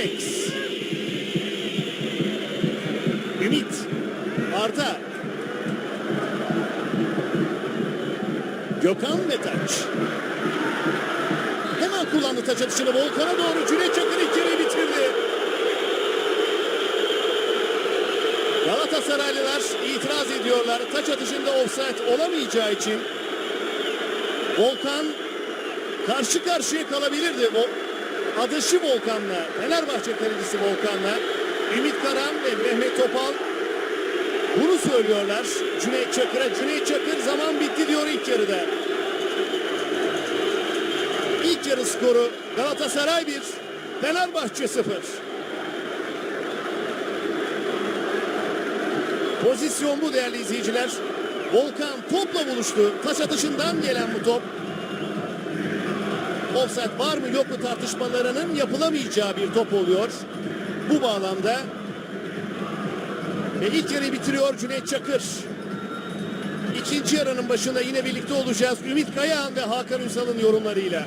Alex. Ümit. Arda. Gökhan ve Taç. Hemen kullandı taç atışını Volkan'a doğru. Cüneyt Çakır ilk bitirdi. Galatasaraylılar itiraz ediyorlar. Taç atışında offside olamayacağı için Volkan karşı karşıya kalabilirdi. Vol- Adaşı Volkan'la, Fenerbahçe kalecisi Volkan'la Ümit Karan ve Mehmet Topal bunu söylüyorlar Cüneyt Çakır'a. Cüneyt Çakır zaman bitti diyor ilk yarıda. İlk yarı skoru Galatasaray 1, Fenerbahçe 0. Pozisyon bu değerli izleyiciler. Volkan topla buluştu. Taş atışından gelen bu top. Offside var mı yok mu tartışmalarının yapılamayacağı bir top oluyor. Bu bağlamda ve ilk yarıyı bitiriyor Cüneyt Çakır. İkinci yarının başında yine birlikte olacağız. Ümit Kayahan ve Hakan Ünsal'ın yorumlarıyla.